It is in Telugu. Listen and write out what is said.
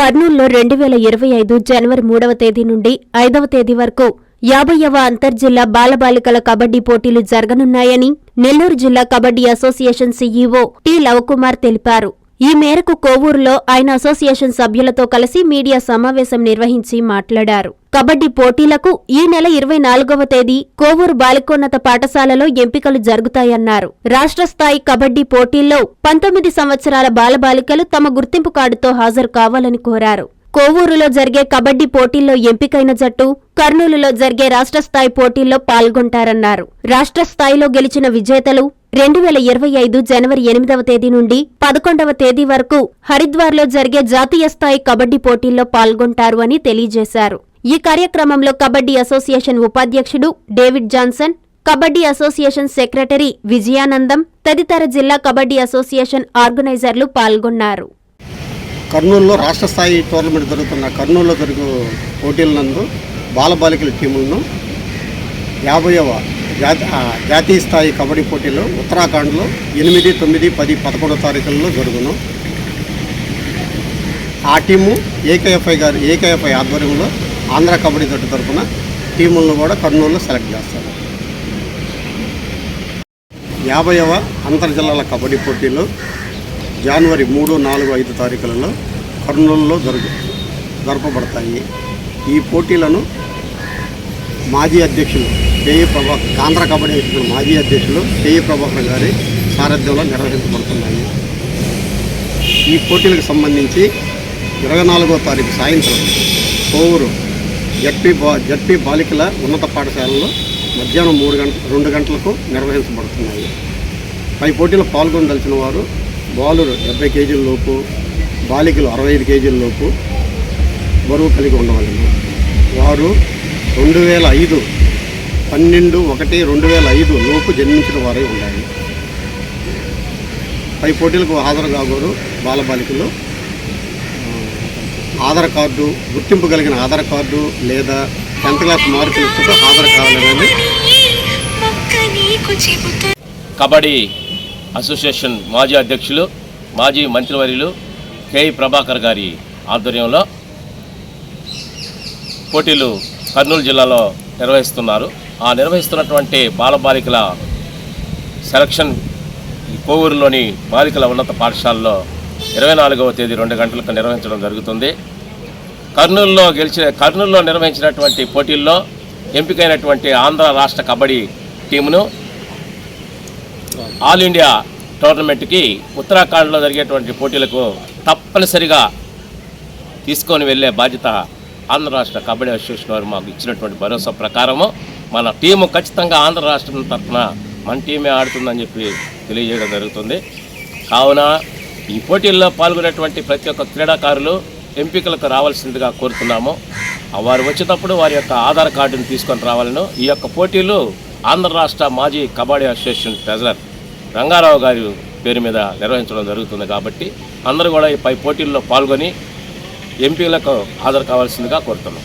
కర్నూలులో రెండు వేల ఇరవై ఐదు జనవరి మూడవ తేదీ నుండి ఐదవ తేదీ వరకు యాభైవ అంతర్జిల్లా బాలబాలికల కబడ్డీ పోటీలు జరగనున్నాయని నెల్లూరు జిల్లా kabaddi association CEO T Lavakumar తెలిపారు. ఈ మేరకు కోవూరులో ఆయన అసోసియేషన్ సభ్యులతో కలిసి మీడియా సమావేశం నిర్వహించి మాట్లాడారు. కబడ్డీ పోటీలకు ఈ నెల ఇరవై నాలుగవ తేదీ కోవూరు బాలికోన్నత పాఠశాలలో ఎంపికలు జరుగుతాయన్నారు. రాష్ట్ర స్థాయి కబడ్డీ పోటీల్లో పంతొమ్మిది సంవత్సరాల బాలబాలికలు తమ గుర్తింపు కార్డుతో హాజరు కావాలని కోరారు. కోవూరులో జరిగే కబడ్డీ పోటీల్లో ఎంపికైన జట్టు కర్నూలులో జరిగే రాష్ట్ర స్థాయి పోటీల్లో పాల్గొంటారన్నారు. రాష్ట్ర స్థాయిలో గెలిచిన విజేతలు రెండు వేల ఇరవై ఐదు జనవరి ఎనిమిదవ తేదీ నుండి పదకొండవ తేదీ వరకు హరిద్వార్లో జరిగే జాతీయ స్థాయి కబడ్డీ పోటీల్లో పాల్గొంటారు అని తెలియజేశారు. ఈ కార్యక్రమంలో కబడ్డీ అసోసియేషన్ ఉపాధ్యక్షుడు David Johnson kabaddi association secretary Vijayanandam తదితర జిల్లా కబడ్డీ అసోసియేషన్ ఆర్గనైజర్లు పాల్గొన్నారు. కర్నూలులో రాష్ట్ర స్థాయి టోర్నమెంట్ జరుగుతున్న కర్నూలులో జరుగు పోటీల నందు బాలబాలికల టీములను యాభైవ జాతీయ స్థాయి కబడ్డీ పోటీలు ఉత్తరాఖండ్లో ఎనిమిది తొమ్మిది పది పదకొండో తారీఖులలో జరుగును. ఆ టీము ఏకేఎఫ్ఐ గారు ఏకేఎఫ్ఐ ఆధ్వర్యంలో ఆంధ్ర కబడ్డీ జట్టు తరఫున టీములను కూడా కర్నూలులో సెలెక్ట్ చేస్తారు. యాభైవ అంతర్జిల్లాల కబడ్డీ పోటీలు జనవరి మూడు నాలుగు ఐదు తారీఖులలో కర్నూలులో జరుగు జరపబడతాయి. ఈ పోటీలను మాజీ అధ్యక్షులు కేఈ ప్రభాకర్ ఆంధ్ర కబడ్డీ మాజీ అధ్యక్షులు కేఈ ప్రభాకర్ గారి సారథ్యంలో నిర్వహించబడుతున్నాయి. ఈ పోటీలకు సంబంధించి ఇరవై నాలుగో తారీఖు సాయంత్రం కోవూరు జడ్పీ బా జడ్పీ బాలికల ఉన్నత పాఠశాలలో మధ్యాహ్నం మూడు గంట రెండు గంటలకు నిర్వహించబడుతున్నాయి. పై పోటీలో పాల్గొనదలిచిన వారు బాలురు డెబ్బై కేజీల లోపు బాలికలు అరవై ఐదు కేజీల లోపు బరువు కలిగి ఉండవలను. వారు రెండు వేల ఐదు పన్నెండు ఒకటి రెండు వేల ఐదు లోపు జన్మించిన వారై ఉండాలి. పై పోటీలకు హాజరు కాగోరు బాలబాలికలు ఆధార్ కార్డు గుర్తింపు కలిగిన ఆధార్ కార్డు లేదా టెన్త్ క్లాస్ మార్కులు ఆధార్ హాజరు కావాలనేది. కబడ్డీ అసోసియేషన్ మాజీ అధ్యక్షులు మాజీ మంత్రివర్యులు కేఈ ప్రభాకర్ గారి ఆధ్వర్యంలో పోటీలు కర్నూలు జిల్లాలో నిర్వహిస్తున్నారు. ఆ నిర్వహిస్తున్నటువంటి బాలబాలికల సెలక్షన్ కోవూరులోని బాలికల ఉన్నత పాఠశాలలో ఇరవై నాలుగవ తేదీ రెండు గంటలకు నిర్వహించడం జరుగుతుంది. కర్నూలులో గెలిచిన కర్నూలులో నిర్వహించినటువంటి పోటీల్లో ఎంపికైనటువంటి ఆంధ్ర రాష్ట్ర కబడ్డీ టీమును ఆల్ ఇండియా టోర్నమెంట్కి ఉత్తరాఖండ్లో జరిగేటువంటి పోటీలకు తప్పనిసరిగా తీసుకొని వెళ్ళే బాధ్యత ఆంధ్ర రాష్ట్ర కబడ్డీ అసోసియేషన్ వారు మాకు ఇచ్చినటువంటి భరోసా ప్రకారము మన టీము ఖచ్చితంగా ఆంధ్ర రాష్ట్రం తరఫున మన టీమే ఆడుతుందని చెప్పి తెలియజేయడం జరుగుతుంది. కావున ఈ పోటీల్లో పాల్గొనేటువంటి ప్రతి ఒక్క క్రీడాకారులు ఎంపికలకు రావాల్సిందిగా కోరుతున్నాము. వారు వచ్చేటప్పుడు వారి యొక్క ఆధార్ కార్డును తీసుకొని రావాలను. ఈ యొక్క పోటీలు ఆంధ్ర రాష్ట్ర మాజీ కబడ్డీ అసోసియేషన్ ట్రెజరర్ రంగారావు గారి పేరు మీద నిర్వహించడం జరుగుతుంది కాబట్టి అందరూ కూడా ఈ పై పోటీల్లో పాల్గొని ఎంపీలకు హాజరు కావాల్సిందిగా కోరుతున్నాం.